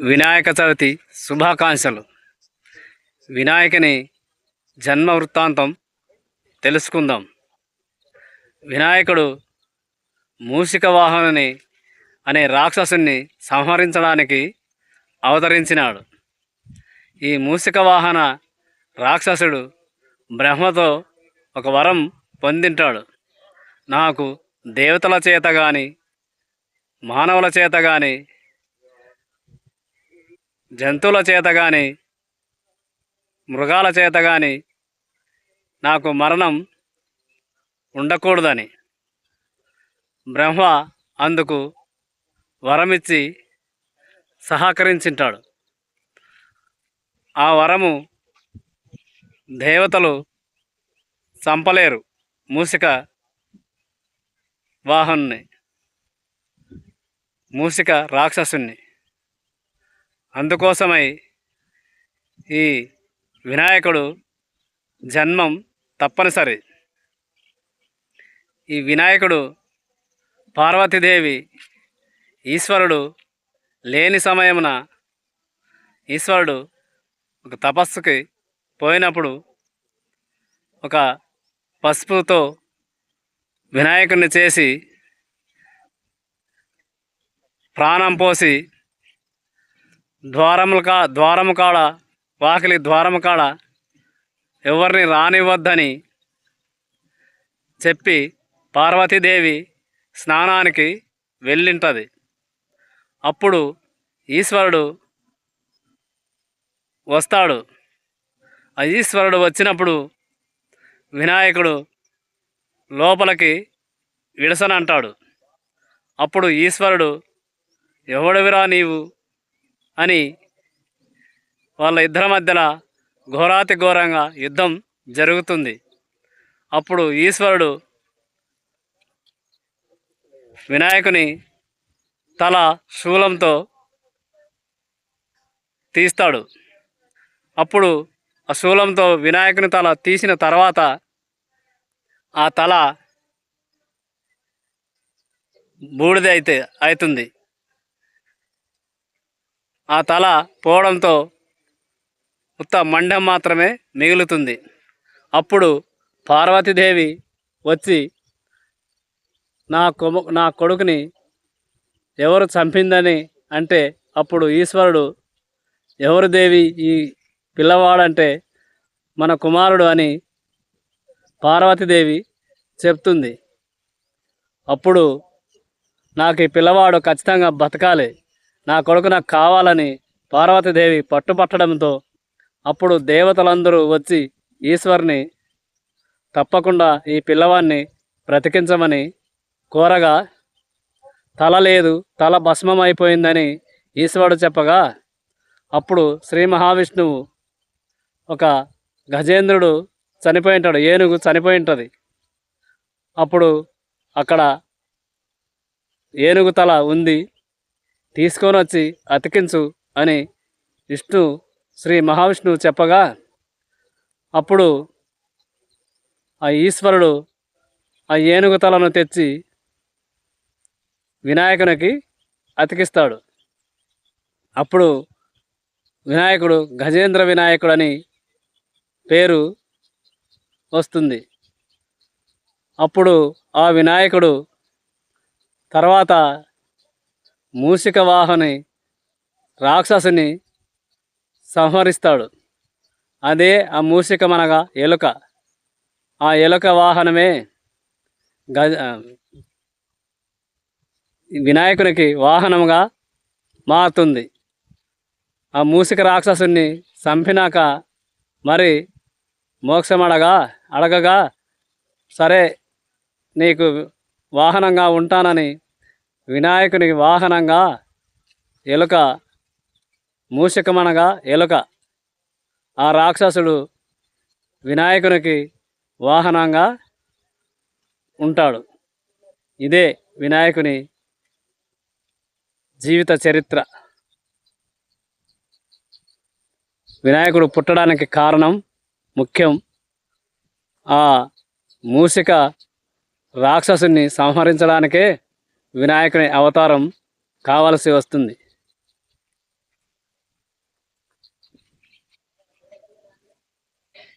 వినాయక చవితి శుభాకాంక్షలు. వినాయకుని జన్మ వృత్తాంతం తెలుసుకుందాం. వినాయకుడు మూషిక వాహనుని అనే రాక్షసుని సంహరించడానికి అవతరించినాడు. ఈ మూషిక వాహన రాక్షసుడు బ్రహ్మతో ఒక వరం పొందింటాడు. నాకు దేవతల చేత కానీ మానవుల చేత కానీ జంతువుల చేత కానీ మృగాల చేత కానీ నాకు మరణం ఉండకూడదని బ్రహ్మ అందుకు వరమిచ్చి సహకరించింటాడు. ఆ వరము దేవతలు చంపలేరు మూసిక వాహనుని మూసిక రాక్షసుని అందుకోసమై ఈ వినాయకుడు జన్మం తప్పనిసరి. ఈ వినాయకుడు పార్వతీదేవి ఈశ్వరుడు లేని సమయమున ఈశ్వరుడు ఒక తపస్సుకి పోయినప్పుడు ఒక పసుపుతో వినాయకుడిని చేసి ప్రాణం పోసి ద్వారముల కా ద్వారము కాడ వాకిలి ద్వారము కాడ ఎవరిని రానివ్వద్దని చెప్పి పార్వతీదేవి స్నానానికి వెళ్ళింటది. అప్పుడు ఈశ్వరుడు వస్తాడు. ఆ ఈశ్వరుడు వచ్చినప్పుడు వినాయకుడు లోపలికి విడసనంటాడు. అప్పుడు ఈశ్వరుడు ఎవడవిరా నీవు? అని వాళ్ళ ఇద్దరి మధ్యలో ఘోరాతి ఘోరంగా యుద్ధం జరుగుతుంది. అప్పుడు ఈశ్వరుడు వినాయకుని తల శూలంతో తీస్తాడు. అప్పుడు ఆ శూలంతో వినాయకుని తల తీసిన తర్వాత ఆ తల బూడిద అయితే అవుతుంది ఆ తల పోవడంతో ఉత్త మండం మాత్రమే మిగులుతుంది. అప్పుడు పార్వతీదేవి వచ్చి నా కొము నా కొడుకుని ఎవరు చంపిందని అంటే అప్పుడు ఈశ్వరుడు ఎవరు దేవి ఈ పిల్లవాడంటే మన కుమారుడు అని పార్వతీదేవి చెప్తుంది. అప్పుడు నాకు ఈ పిల్లవాడు ఖచ్చితంగా బతకాలి. నా కొడుకు నాకు కావాలని పార్వతీదేవి పట్టుపట్టడంతో అప్పుడు దేవతలందరూ వచ్చి ఈశ్వరుని తప్పకుండా ఈ పిల్లవాన్ని బ్రతికించమని కోరగా తల లేదు తల భస్మం అయిపోయిందని ఈశ్వరుడు చెప్పగా అప్పుడు శ్రీ మహావిష్ణువు ఒక గజేంద్రుడు చనిపోయి ఉంటాడు ఏనుగు చనిపోయి ఉంటుంది అప్పుడు అక్కడ ఏనుగు తల ఉంది. తీసుకొని వచ్చి అతికించు అని విష్ణు శ్రీ మహావిష్ణువు చెప్పగా అప్పుడు ఆ ఈశ్వరుడు ఆ ఏనుగు తలను తెచ్చి వినాయకునికి అతికిస్తాడు. అప్పుడు వినాయకుడు గజేంద్ర వినాయకుడు అని పేరు వస్తుంది. అప్పుడు ఆ వినాయకుడు తర్వాత మూషిక వాహని రాక్షసుని సంహరిస్తాడు. అదే ఆ మూషికమనగా ఎలుక. ఆ ఎలుక వాహనమే గజ వినాయకునికి వాహనముగా మారుతుంది. ఆ మూసిక రాక్షసుని చంపినాక మరి మోక్షం అడగా అడగగా సరే నీకు వాహనంగా ఉంటానని వినాయకునికి వాహనంగా ఎలుక మూషికమనగా ఎలుక. ఆ రాక్షసుడు వినాయకునికి వాహనంగా ఉంటాడు. ఇదే వినాయకుని జీవిత చరిత్ర. వినాయకుడు పుట్టడానికి కారణం ముఖ్యం. ఆ మూసిక రాక్షసుని సంహరించడానికే వినాయకుని అవతారం కావలసి వస్తుంది.